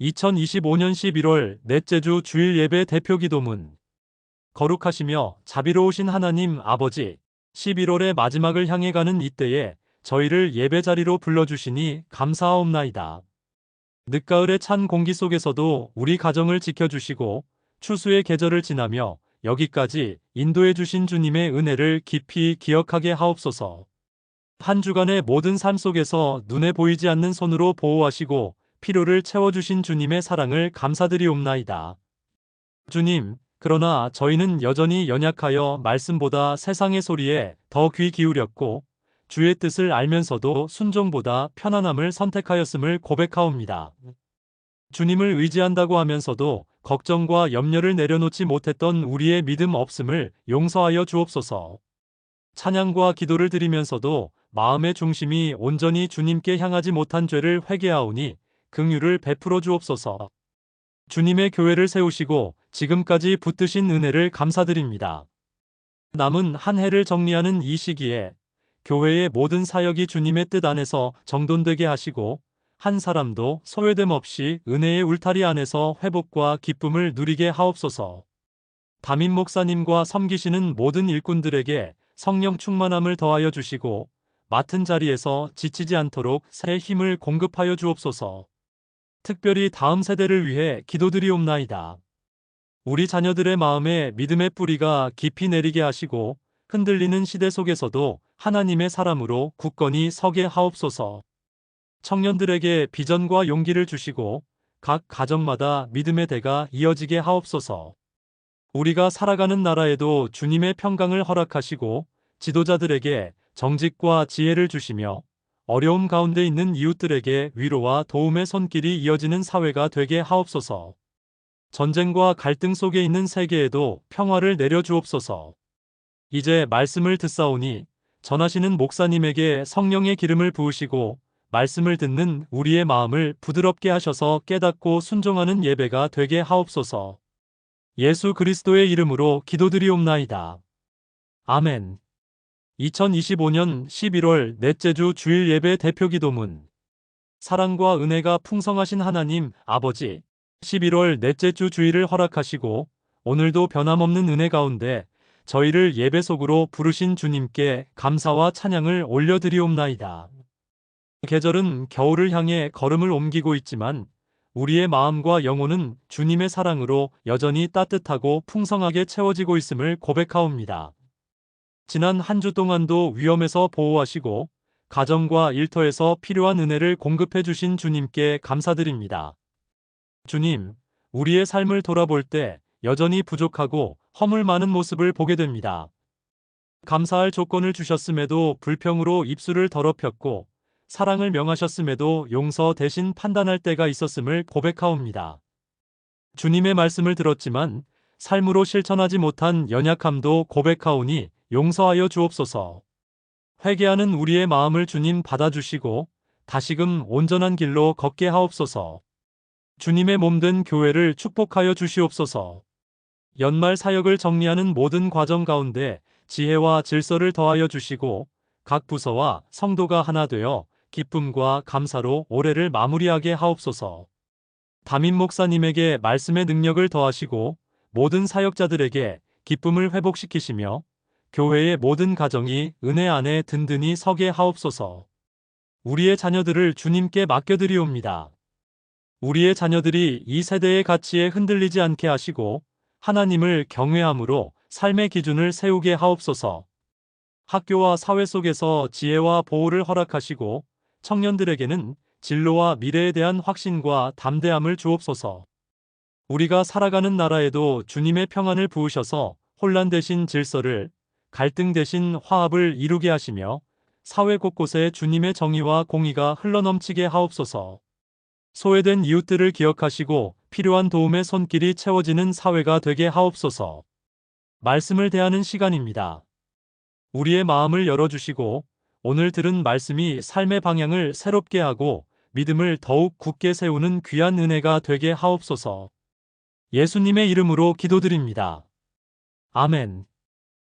2025년 11월 넷째 주 주일 예배 대표 기도문. 거룩하시며 자비로우신 하나님 아버지, 11월의 마지막을 향해 가는 이때에 저희를 예배 자리로 불러주시니 감사하옵나이다. 늦가을의 찬 공기 속에서도 우리 가정을 지켜주시고 추수의 계절을 지나며 여기까지 인도해 주신 주님의 은혜를 깊이 기억하게 하옵소서. 한 주간의 모든 삶 속에서 눈에 보이지 않는 손으로 보호하시고 필요를 채워주신 주님의 사랑을 감사드리옵나이다. 주님, 그러나 저희는 여전히 연약하여 말씀보다 세상의 소리에 더 귀 기울였고 주의 뜻을 알면서도 순종보다 편안함을 선택하였음을 고백하옵니다. 주님을 의지한다고 하면서도 걱정과 염려를 내려놓지 못했던 우리의 믿음 없음을 용서하여 주옵소서. 찬양과 기도를 드리면서도 마음의 중심이 온전히 주님께 향하지 못한 죄를 회개하오니 긍휼을 베풀어 주옵소서. 주님의 교회를 세우시고 지금까지 붙드신 은혜를 감사드립니다. 남은 한 해를 정리하는 이 시기에 교회의 모든 사역이 주님의 뜻 안에서 정돈되게 하시고 한 사람도 소외됨 없이 은혜의 울타리 안에서 회복과 기쁨을 누리게 하옵소서. 담임 목사님과 섬기시는 모든 일꾼들에게 성령 충만함을 더하여 주시고 맡은 자리에서 지치지 않도록 새 힘을 공급하여 주옵소서. 특별히 다음 세대를 위해 기도드리옵나이다. 우리 자녀들의 마음에 믿음의 뿌리가 깊이 내리게 하시고 흔들리는 시대 속에서도 하나님의 사람으로 굳건히 서게 하옵소서. 청년들에게 비전과 용기를 주시고 각 가정마다 믿음의 대가 이어지게 하옵소서. 우리가 살아가는 나라에도 주님의 평강을 허락하시고 지도자들에게 정직과 지혜를 주시며 어려움 가운데 있는 이웃들에게 위로와 도움의 손길이 이어지는 사회가 되게 하옵소서. 전쟁과 갈등 속에 있는 세계에도 평화를 내려주옵소서. 이제 말씀을 듣사오니 전하시는 목사님에게 성령의 기름을 부으시고 말씀을 듣는 우리의 마음을 부드럽게 하셔서 깨닫고 순종하는 예배가 되게 하옵소서. 예수 그리스도의 이름으로 기도드리옵나이다. 아멘. 2025년 11월 넷째 주 주일 예배 대표 기도문. 사랑과 은혜가 풍성하신 하나님 아버지, 11월 넷째 주 주일을 허락하시고 오늘도 변함없는 은혜 가운데 저희를 예배 속으로 부르신 주님께 감사와 찬양을 올려드리옵나이다. 계절은 겨울을 향해 걸음을 옮기고 있지만 우리의 마음과 영혼은 주님의 사랑으로 여전히 따뜻하고 풍성하게 채워지고 있음을 고백하옵니다. 지난 한 주 동안도 위험에서 보호하시고 가정과 일터에서 필요한 은혜를 공급해 주신 주님께 감사드립니다. 주님, 우리의 삶을 돌아볼 때 여전히 부족하고 허물 많은 모습을 보게 됩니다. 감사할 조건을 주셨음에도 불평으로 입술을 더럽혔고 사랑을 명하셨음에도 용서 대신 판단할 때가 있었음을 고백하옵니다. 주님의 말씀을 들었지만 삶으로 실천하지 못한 연약함도 고백하오니 용서하여 주옵소서. 회개하는 우리의 마음을 주님 받아주시고 다시금 온전한 길로 걷게 하옵소서. 주님의 몸된 교회를 축복하여 주시옵소서. 연말 사역을 정리하는 모든 과정 가운데 지혜와 질서를 더하여 주시고 각 부서와 성도가 하나 되어 기쁨과 감사로 올해를 마무리하게 하옵소서. 담임 목사님에게 말씀의 능력을 더하시고 모든 사역자들에게 기쁨을 회복시키시며 교회의 모든 가정이 은혜 안에 든든히 서게 하옵소서. 우리의 자녀들을 주님께 맡겨드리옵니다. 우리의 자녀들이 이 세대의 가치에 흔들리지 않게 하시고 하나님을 경외함으로 삶의 기준을 세우게 하옵소서. 학교와 사회 속에서 지혜와 보호를 허락하시고 청년들에게는 진로와 미래에 대한 확신과 담대함을 주옵소서. 우리가 살아가는 나라에도 주님의 평안을 부으셔서 혼란 대신 질서를 갈등 대신 화합을 이루게 하시며 사회 곳곳에 주님의 정의와 공의가 흘러넘치게 하옵소서. 소외된 이웃들을 기억하시고 필요한 도움의 손길이 채워지는 사회가 되게 하옵소서. 말씀을 대하는 시간입니다. 우리의 마음을 열어주시고 오늘 들은 말씀이 삶의 방향을 새롭게 하고 믿음을 더욱 굳게 세우는 귀한 은혜가 되게 하옵소서. 예수님의 이름으로 기도드립니다. 아멘.